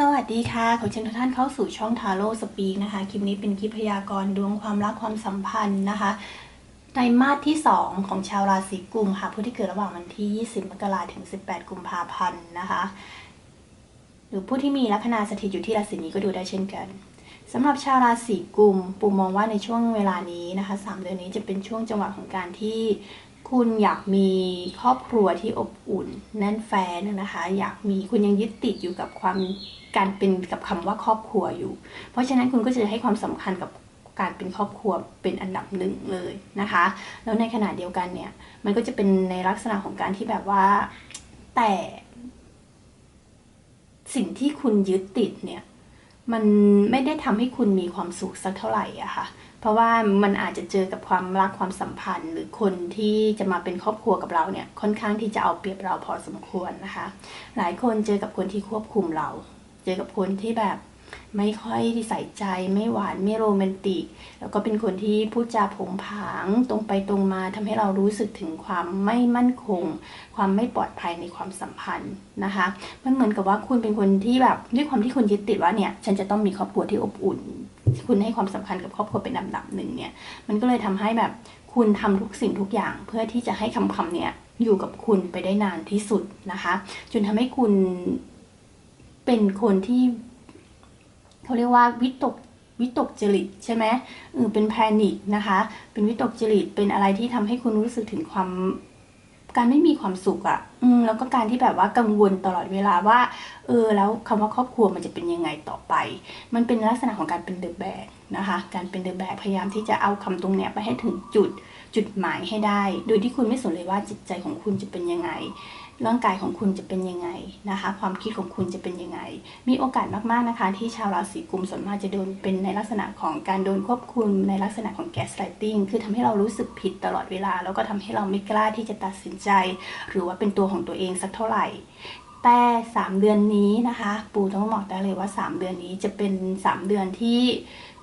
สวัสดีค่ะขอเชิญทุกท่านเข้าสู่ช่องทาโร่สปีกนะคะ คลิปนี้เป็นคลิปพยากรณ์ดวงความรักความสัมพันธ์นะคะไตรมาสที่ 2 ของชาวราศีกุมค่ะ ผู้ที่เกิดระหว่างวันที่ 20 มกราถึง 18 กุมภาพันธ์นะคะ หรือผู้ที่มีลัคนาสถิตอยู่ที่ราศีนี้ก็ดูได้เช่นกันสำหรับชาวราศีกุมปูมองว่าในช่วงเวลานี้นะคะสามเดือนนี้จะเป็นช่วงจังหวะของการที่ คุณอยากมีครอบครัวที่อบอุ่นแน่นแฟนนะคะ อยากมีคุณยังยึดติดอยู่กับความการเป็นกับคำว่าครอบครัวอยู่ เพราะฉะนั้นคุณก็จะให้ความสำคัญกับการเป็นครอบครัวเป็นอันดับหนึ่งเลยนะคะ แล้วในขณะเดียวกันเนี่ย มันก็จะเป็นในลักษณะของการที่แบบว่าแต่ สิ่งที่คุณยึดติดเนี่ย มันไม่ได้ทำให้คุณมีความสุขสักเท่าไหร่อะค่ะ ราะว่ามันอาจจะเจอกับความรักความสัมพันธ์ หรือคนที่จะมาเป็นครอบครัวกับเราเนี่ยค่อนข้างที่จะเอาเปรียบเราพอสมควรนะคะ หลายคนเจอกับคนที่ควบคุมเรา เจอกับคนที่แบบไม่ค่อยใส่ใจไม่หวานไม่โรแมนติก แล้วก็เป็นคนที่พูดจาผงผางตรงไปตรงมาทำให้เรารู้สึกถึงความไม่มั่นคง ความไม่ปลอดภัยในความสัมพันธ์นะคะมันเหมือนกับว่าคุณเป็นคนที่แบบด้วยความที่คุณยึดติดว่าเนี่ยฉันจะต้องมีครอบครัวที่อบอุ่น คุณให้ความสำคัญกับครอบครัวเป็นลำดับหนึ่งเนี่ย มันก็เลยทำให้แบบคุณทำทุกสิ่งทุกอย่าง เพื่อที่จะให้คำคำเนี่ยอยู่กับคุณไปได้นานที่สุดนะคะ จนทำให้คุณเป็นคนที่เขาเรียกว่าวิตกวิตกจริตใช่ไหมเออเป็นแพนิคนะคะ เป็นวิตกจริตเป็นอะไรที่ทำให้คุณรู้สึกถึงความ การไม่มีความสุขอะ่ะอืมแล้วก็การที่แบบว่ากังวลตลอดเวลาว่า เออ แล้วคำว่าครอบครัวมันจะเป็นยังไงต่อไป มันเป็นลักษณะของการเป็นเดอะแบกนะคะ การเป็นเดอะแบกพยายามที่จะเอาคำตรงเนี้ยไปให้ถึงจุดจุดหมายให้ได้ โดยที่คุณไม่สนเลยว่าจิตใจของคุณจะเป็นยังไง ร่างกายของคุณจะเป็นยังไงนะคะ ความคิดของคุณจะเป็นยังไง มีโอกาสมากๆนะคะ ที่ชาวราศีกุมส่วนมากจะโดนเป็นในลักษณะของการโดนควบคุมในลักษณะของแกสไลติงคือทำให้เรารู้สึกผิดตลอดเวลา แล้วก็ทำให้เราไม่กล้าที่จะตัดสินใจ หรือว่าเป็นตัวของตัวเองสักเท่าไหร่แต่ 3 เดือนนี้นะคะ ปูต้องบอกได้เลยว่า 3 เดือนนี้จะเป็น 3 เดือนที่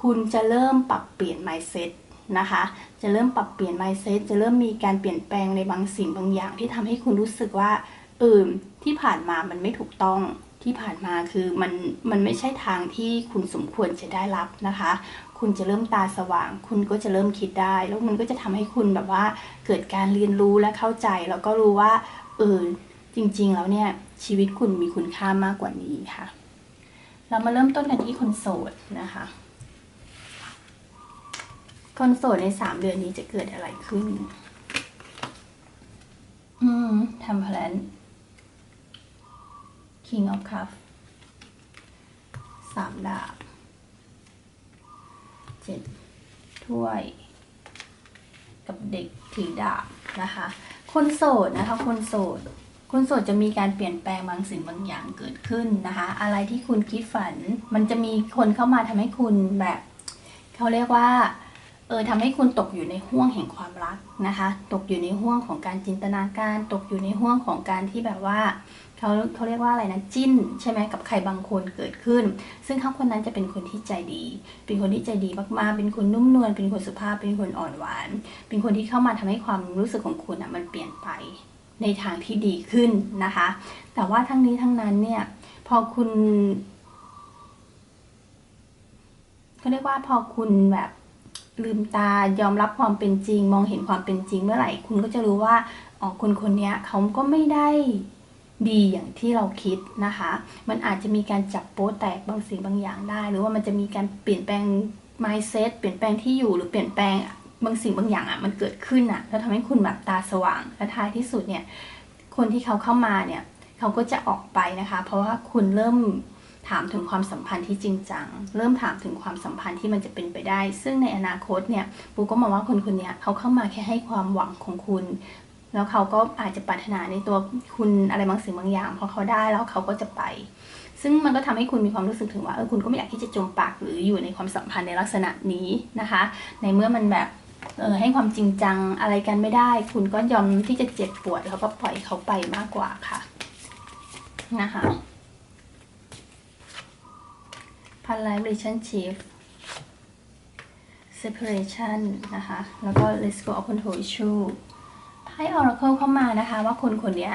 คุณจะเริ่มปรับเปลี่ยน mindset นะคะ จะเริ่มปรับเปลี่ยน mindset จะเริ่มมีการเปลี่ยนแปลงในบางสิ่งบางอย่าง ที่ทำให้คุณรู้สึกว่าเออที่ผ่านมามันไม่ถูกต้องที่ผ่านมาคือมันมันไม่ใช่ทางที่คุณสมควรจะได้รับนะคะ คุณจะเริ่มตาสว่าง คุณก็จะเริ่มคิดได้ แล้วมันก็จะทำให้คุณแบบว่าเกิดการเรียนรู้และเข้าใจ แล้วก็รู้ว่าเออจริงๆแล้วเนี่ยชีวิตคุณมีคุณค่ามากกว่านี้ค่ะ เรามาเริ่มต้นกันที่คนโสดนะคะ คนโสดในสามเดือนนี้จะเกิดอะไรขึ้น อืมทำแพลน King of Cup สามดาบเจ็ดถ้วย กับเด็กถือดาบนะคะ คนโสดนะคะ คนโสด คนโสดจะมีการเปลี่ยนแปลงบางสิ่งบางอย่างเกิดขึ้นนะคะ อะไรที่คุณคิดฝัน มันจะมีคนเข้ามาทำให้คุณแบบ เขาเรียกว่า ออทำให้คุณตกอยู่ในห่วงแห่งความรักนะคะ ตกอยู่ในห่วงของการจินตนาการ ตกอยู่ในห่วงของการที่แบบว่าเขาเขาเรียกว่าอะไรนะจิ้น ใช่ไหมกับใครบางคนเกิดขึ้น ซึ่งเขาคนนั้นจะเป็นคนที่ใจดี เป็นคนที่ใจดีมากๆ เป็นคนนุ่มนวลเป็นคนสุภาพเป็นคนอ่อนหวาน เป็นคนที่เข้ามาทำให้ความรู้สึกของคุณอะมันเปลี่ยนไปในทางที่ดีขึ้นนะคะ แต่ว่าทั้งนี้ทั้งนั้นเนี่ยพอคุณเขาเรียกว่าพอคุณแบบ ลืมตายอมรับความเป็นจริง มองเห็นความเป็นจริงเมื่อไหร่ คุณก็จะรู้ว่าอ๋อคนคนนี้เขาก็ไม่ได้ดีอย่างที่เราคิดนะคะ มันอาจจะมีการจับโป๊แตกบางสิ่งบางอย่างได้ หรือว่ามันจะมีการเปลี่ยนแปลง mindset เปลี่ยนแปลงที่อยู่หรือเปลี่ยนแปลงบางสิ่งบางอย่างอะมันเกิดขึ้นอะแล้วทำให้คุณแบบตาสว่างและท้ายที่สุดเนี่ยคนที่เขาเข้ามาเนี่ยเขาก็จะออกไปนะคะ เพราะว่าคุณเริ่ม ถามถึงความสัมพันธ์ที่จริงจัง เริ่มถามถึงความสัมพันธ์ที่มันจะเป็นไปได้ ซึ่งในอนาคตเนี่ยปูก็มองว่าคนคนนี้เขาเข้ามาแค่ให้ความหวังของคุณ แล้วเขาก็อาจจะปรารถนาในตัวคุณอะไรบางสิ่งบางอย่างพอเขาได้แล้วเขาก็จะไป ซึ่งมันก็ทำให้คุณมีความรู้สึกถึงว่าเออคุณก็ไม่อยากที่จะจมปากหรืออยู่ในความสัมพันธ์ในลักษณะนี้นะคะ ในเมื่อมันแบบเออให้ความจริงจังอะไรกันไม่ได้ คุณก็ยอมที่จะเจ็บปวดแล้วก็ปล่อยเขาไปมากกว่าค่ะนะคะ พันไลฟ์ relationship separation นะคะ แล้วก็ let's go open to issue ไพ่ oracle เข้ามานะคะ ว่าคนคนนี้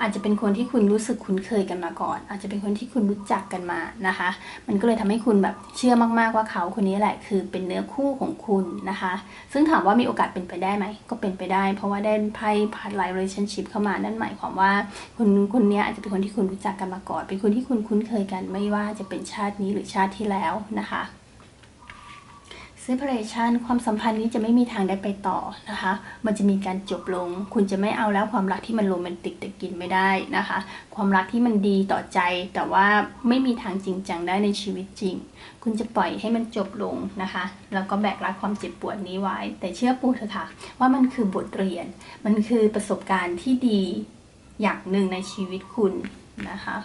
อาจจะเป็นคนที่คุณรู้สึกคุ้นเคยกันมาก่อน อาจจะเป็นคนที่คุณรู้จักกันมานะคะ มันก็เลยทำให้คุณแบบเชื่อมากๆว่าเขาคนนี้แหละคือเป็นเนื้อคู่ของคุณนะคะ ซึ่งถามว่ามีโอกาสเป็นไปได้ไหม ก็เป็นไปได้ เพราะว่าได้ไพ่พัดไลท์ relationship เข้ามานั่นหมายความว่าคนคนนี้อาจจะเป็นคนที่คุณรู้จักกันมาก่อน เป็นคนที่คุณคุ้นเคยกันไม่ว่าจะเป็นชาตินี้หรือชาติที่แล้วนะคะ separation ความสัมพันธ์นี้จะไม่มีทางได้ไปต่อนะคะ มันจะมีการจบลง คุณจะไม่เอาแล้วความรักที่มันโรแมนติกแต่กินไม่ได้นะคะ ความรักที่มันดีต่อใจ แต่ว่าไม่มีทางจริงจังได้ในชีวิตจริง คุณจะปล่อยให้มันจบลงนะคะ แล้วก็แบกรับความเจ็บปวดนี้ไว้ แต่เชื่อปูเถอะค่ะ ว่ามันคือบทเรียน มันคือประสบการณ์ที่ดีอย่างหนึ่งในชีวิตคุณนะคะ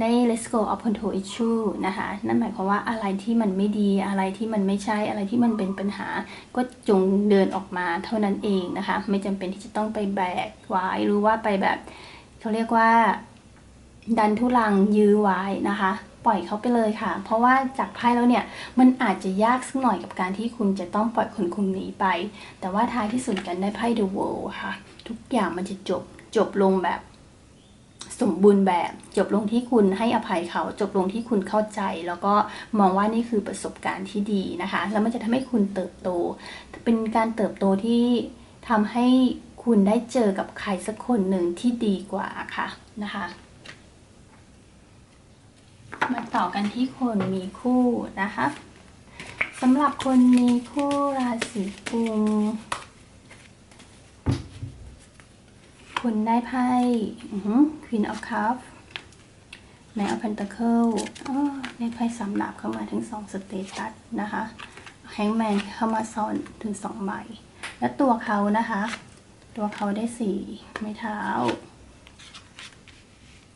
ใน let's go open to issue นะคะนั่นหมายความว่าอะไรที่มันไม่ดีอะไรที่มันไม่ใช่อะไรที่มันเป็นปัญหา ก็จงเดินออกมาเท่านั้นเองนะคะ ไม่จำเป็นที่จะต้องไปแบกไว้หรือว่าไปแบบเขาเรียกว่า ดันทุลังยื้อไว้นะคะปล่อยเขาไปเลยค่ะ เพราะว่าจากไพ่แล้วเนี่ย มันอาจจะยากสักหน่อยกับการที่คุณจะต้องปล่อยคนคุมนี้ไป แต่ว่าท้ายที่สุดกันได้ไพ่ the world ค่ะ ทุกอย่างมันจะจบจบลงแบบ สมบูรณ์แบบจบลงที่คุณให้อภัยเขา จบลงที่คุณเข้าใจ แล้วก็มองว่านี่คือประสบการณ์ที่ดีนะคะ แล้วมันจะทำให้คุณเติบโต เป็นการเติบโตที่ทำให้คุณได้เจอกับใครสักคนหนึ่งที่ดีกว่าค่ะนะคะมาต่อกันที่คนมีคู่นะคะสำหรับคนมีคู่ราศีกุม คุณได้ไพ่ Queen of Cups ใน of Pentacle อ้อได้ไพ่สามดาบเข้ามาถึงสองสเตตัสนะคะ Hangman เข้ามาซ้อนถึงสองใบ และตัวเขานะคะ ตัวเขาได้สี่ไม้เท้า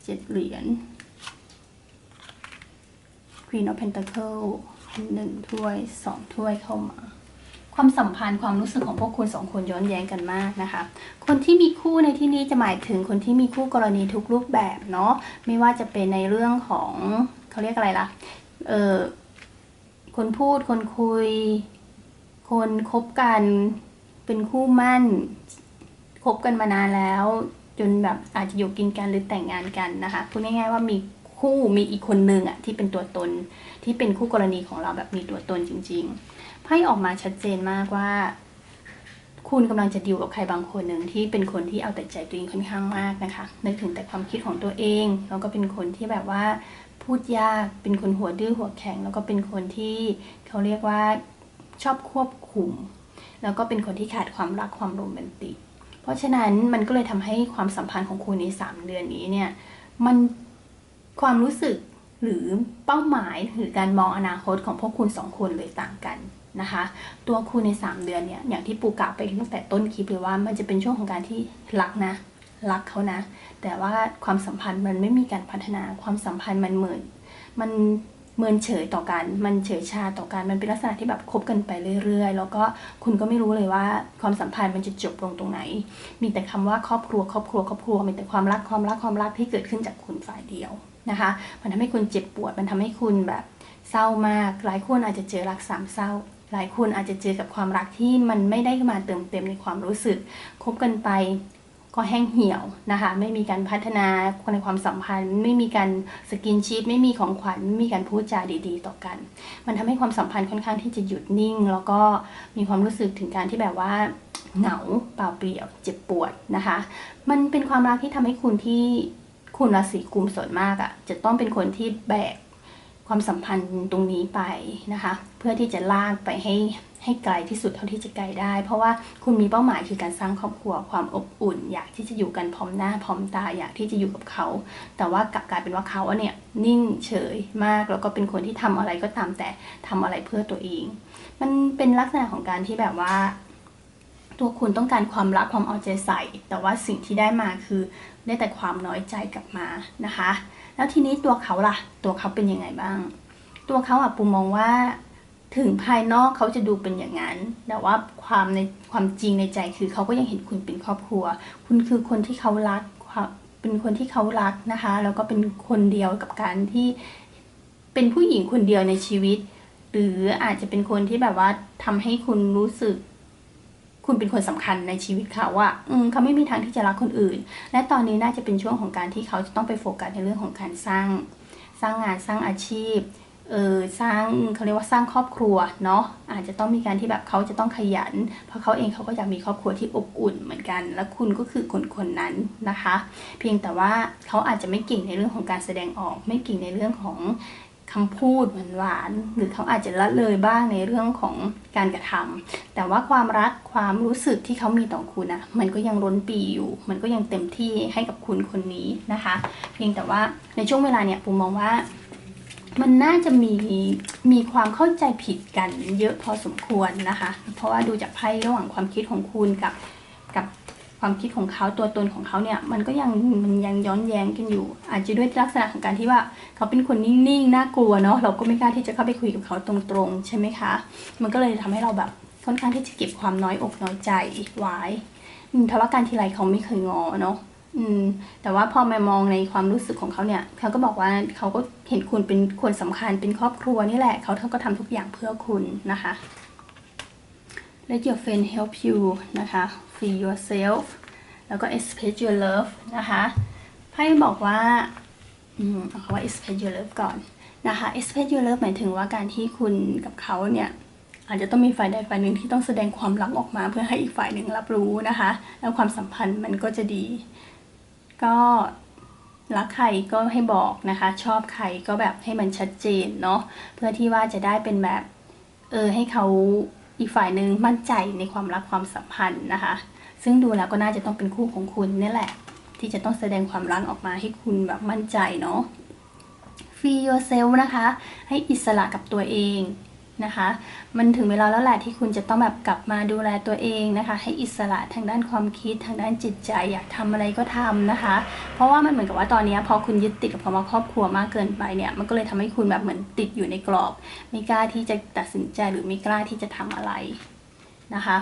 เจ็ดเหรียญ Queen of Pentacle หนึ่งถ้วยสองถ้วยเข้ามา ความสัมพันธ์ความรู้สึกของพวกคุณสองคนย้อนแย้งกันมากนะคะ คนที่มีคู่ในที่นี้จะหมายถึงคนที่มีคู่กรณีทุกรูปแบบเนาะไม่ว่าจะเป็นในเรื่องของเขาเรียกอะไรล่ะเออคนพูดคนคุย คนคบกันเป็นคู่มั่นคบกันมานานแล้ว จนแบบอาจจะอยู่กินกันหรือแต่งงานกันนะคะพูดง่ายๆว่ามีคู่มีอีกคนนึงอะที่เป็นตัวตนที่เป็นคู่กรณีของเราแบบมีตัวตนจริง ๆ ไพ่ออกมาชัดเจนมากว่า คุณกำลังจะดิวกับใครบางคนหนึ่งที่เป็นคนที่เอาแต่ใจตัวเองค่อนข้างมากนะคะ นึกถึงแต่ความคิดของตัวเองแล้วก็เป็นคนที่แบบว่าพูดยากเป็นคนหัวดื้อหัวแข็ง แล้วก็เป็นคนที่เขาเรียกว่าชอบควบคุม แล้วก็เป็นคนที่ขาดความรักความโรแมนติกเพราะฉะนั้นมันก็เลยทำให้ความสัมพันธ์ของคุณในสามเดือนนี้เนี่ยมันความรู้สึกหรือเป้าหมายหรือการมองอนาคตของพวกคุณสองคนเลยต่างกัน นะคะ ตัวคุณใน 3 เดือนเนี่ยอย่างที่ปูกล่าวไปตั้งแต่ต้นคลิปเลยว่ามันจะเป็นช่วงของการที่รักนะ รักเขานะ แต่ว่าความสัมพันธ์มันไม่มีการพัฒนาความสัมพันธ์มันเหมือนมันเมินเฉยต่อกัน มันเฉยชาต่อกัน มันเป็นลักษณะที่แบบคบกันไปเรื่อยๆ แล้วก็คุณก็ไม่รู้เลยว่าความสัมพันธ์มันจะจบลงตรงไหน มีแต่คำว่าครอบครัว ครอบครัว ครอบครัว มีแต่ความรัก ความรัก ความรักที่เกิดขึ้นจากคุณฝ่ายเดียวนะคะ มันทำให้คุณเจ็บปวด มันทำให้คุณแบบเศร้ามาก หลายคนอาจจะเจอรักสามเศร้า หลายคนอาจจะเจอกับความรักที่มันไม่ได้มาเติมเต็มในความรู้สึก คบกันไปก็แห้งเหี่ยวนะคะ ไม่มีการพัฒนาในความสัมพันธ์ ไม่มีการสกินชิปไม่มีของขวัญไม่มีการพูดจาดี ๆ ต่อกัน มันทำให้ความสัมพันธ์ค่อนข้างที่จะหยุดนิ่ง แล้วก็มีความรู้สึกถึงการที่แบบว่าเหงาเปล่าเปลี่ยวเจ็บปวดนะคะ มันเป็นความรักที่ทำให้คุณที่คุณราศีกุมส่วนมากอะ่ะจะต้องเป็นคนที่แบก ความสัมพันธ์ตรงนี้ไปนะคะ เพื่อที่จะลากไปให้ให้ไกลที่สุดเท่าที่จะไกลได้ เพราะว่าคุณมีเป้าหมายคือการสร้างครอบครัวความอบอุ่น อยากที่จะอยู่กันพร้อมหน้าพร้อมตาอยากที่จะอยู่กับเขา แต่ว่ากลับกลายเป็นว่าเขาเนี่ยนิ่งเฉยมากแล้วก็เป็นคนที่ทำอะไรก็ตามแต่ทำอะไรเพื่อตัวเอง มันเป็นลักษณะของการที่แบบว่า ตัวคุณต้องการความรักความเอาใจใส่ แต่ว่าสิ่งที่ได้มาคือได้แต่ความน้อยใจกลับมานะคะ แล้วทีนี้ตัวเขาล่ะ ตัวเขาเป็นยังไงบ้าง ตัวเขาอะปูมองว่า ถึงภายนอกเขาจะดูเป็นอย่างนั้น แต่ว่าความในความจริงในใจคือเขาก็ยังเห็นคุณเป็นครอบครัว คุณคือคนที่เขารักเป็นคนที่เขารักนะคะ แล้วก็เป็นคนเดียวกับการที่เป็นผู้หญิงคนเดียวในชีวิต หรืออาจจะเป็นคนที่แบบว่าทำให้คุณรู้สึก คุณเป็นคนสำคัญในชีวิตเขาอะอืมเขาไม่มีทางที่จะรักคนอื่น และตอนนี้น่าจะเป็นช่วงของการที่เขาจะต้องไปโฟกัสในเรื่องของการสร้าง สร้างงานสร้างอาชีพเออสร้างเขาเรียกว่าสร้างครอบครัวเนาะอาจจะต้องมีการที่แบบเขาจะต้องขยัน เพราะเขาเองเขาก็อยากมีครอบครัวที่อบอุ่นเหมือนกัน และคุณก็คือคนคนนั้นนะคะ เพียงแต่ว่าเขาอาจจะไม่เก่งในเรื่องของการแสดงออก ไม่เก่งในเรื่องของ คำพูดหวานๆหรือเขาอาจจะละเลยบ้างในเรื่องของการกระทำแต่ว่าความรักความรู้สึกที่เขามีต่อคุณอะมันก็ยังล้นปีอยู่ มันก็ยังเต็มที่ให้กับคุณคนนี้นะคะ เพียงแต่ว่าในช่วงเวลาเนี่ยปูมองว่ามันน่าจะมีมีความเข้าใจผิดกันเยอะพอสมควรนะคะ เพราะว่าดูจากไพ่ระหว่างความคิดของคุณกับ ความคิดของเขาตัวตนของเขาเนี่ยมันก็ยังมันยังย้อนแย้งกันอยู่ อาจจะด้วยลักษณะของการที่ว่า เขาเป็นคนนิ่งๆน่ากลัวเนาะเราก็ไม่กล้าที่จะเข้าไปคุยกับเขาตรงๆ ใช่ไหมคะ มันก็เลยทำให้เราแบบค่อนข้างที่จะเก็บความน้อยอกน้อยใจไว้ทะเลาะกันทีไรเขาไม่เคยงอเนาะอืมแต่ว่าพอมามองในความรู้สึกของเขาเนี่ย เขาก็บอกว่าเขาก็เห็นคุณเป็นคนสำคัญเป็นครอบครัวนี่แหละเขาเท่าก็ทำทุกอย่างเพื่อคุณนะคะ Let your friend help you นะคะ free yourself แล้วก็ express your love นะคะไพ่บอกว่าอืมเอาคำว่า express your love ก่อนนะคะ express your love หมายถึงว่าการที่คุณกับเขาเนี่ยอาจจะต้องมีฝ่ายใดฝ่ายหนึ่งที่ต้องแสดงความรักออกมา เพื่อให้อีกฝ่ายหนึ่งรับรู้นะคะ แล้วความสัมพันธ์มันก็จะดี ก็รักใครก็ให้บอกนะคะ ชอบใครก็แบบให้มันชัดเจนเนาะเพื่อที่ว่าจะได้เป็นแบบ เออให้เขา อีกฝ่ายหนึ่งมั่นใจในความรักความสัมพันธ์นะคะ ซึ่งดูแล้วก็น่าจะต้องเป็นคู่ของคุณนี่แหละ ที่จะต้องแสดงความรักออกมาให้คุณแบบมั่นใจเนาะ free yourself นะคะ ให้อิสระกับตัวเอง นะคะ มันถึงเวลาแล้วแหละที่คุณจะต้องแบบกลับมาดูแลตัวเองนะคะ ให้อิสระทางด้านความคิดทางด้านจิตใจอยากทำอะไรก็ทำนะคะ เพราะว่ามันเหมือนกับว่าตอนนี้พอคุณยึดติดกับคำว่าครอบครัวมากเกินไปเนี่ย มันก็เลยทำให้คุณแบบเหมือนติดอยู่ในกรอบ ไม่กล้าที่จะตัดสินใจหรือไม่กล้าที่จะทำอะไรนะคะ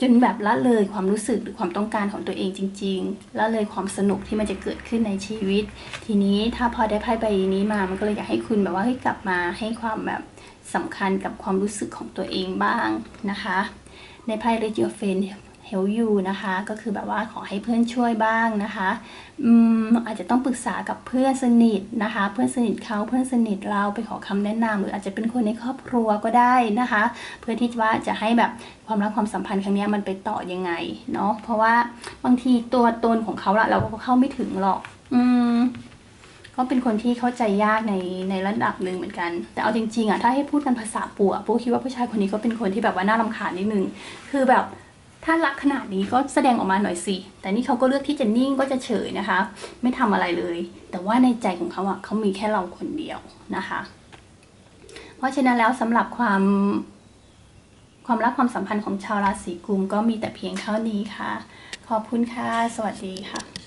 จนแบบละเลยความรู้สึกหรือความต้องการของตัวเองจริงๆ ละเลยความสนุกที่มันจะเกิดขึ้นในชีวิต ทีนี้ถ้าพอได้ไพ่ใบนี้มา มันก็เลยอยากให้คุณแบบว่าให้กลับมาให้ความแบบ สำคัญกับความรู้สึกของตัวเองบ้างนะคะ ในไพ่ Let Your Friend Help You นะคะ ก็คือแบบว่าขอให้เพื่อนช่วยบ้างนะคะอืมอาจจะต้องปรึกษากับเพื่อนสนิทนะคะ เพื่อนสนิทเขาเพื่อนสนิทเราไปขอคำแนะนำหรืออาจจะเป็นคนในครอบครัวก็ได้นะคะ เพื่อที่ว่าจะให้แบบความรักความสัมพันธ์ครั้งนี้มันไปต่อยังไงเนาะเพราะว่าบางทีตัวตนของเขาละเราก็เข้าไม่ถึงหรอก อืม ก็เป็นคนที่เข้าใจยากในในระดับหนึ่งเหมือนกัน แต่เอาจริงๆอะถ้าให้พูดกันภาษาปู่อะปู่คิดว่าผู้ชายคนนี้ก็เป็นคนที่แบบว่าน่ารำคาญนิดนึงคือแบบถ้ารักขนาดนี้ก็แสดงออกมาหน่อยสิ แต่นี่เขาก็เลือกที่จะนิ่งก็จะเฉยนะคะ ไม่ทำอะไรเลย แต่ว่าในใจของเขาอะเขามีแค่เราคนเดียวนะคะ เพราะฉะนั้นแล้วสำหรับความความรักความสัมพันธ์ของชาวราศีกุมก็มีแต่เพียงเท่านี้ค่ะ ขอบคุณค่ะ สวัสดีค่ะ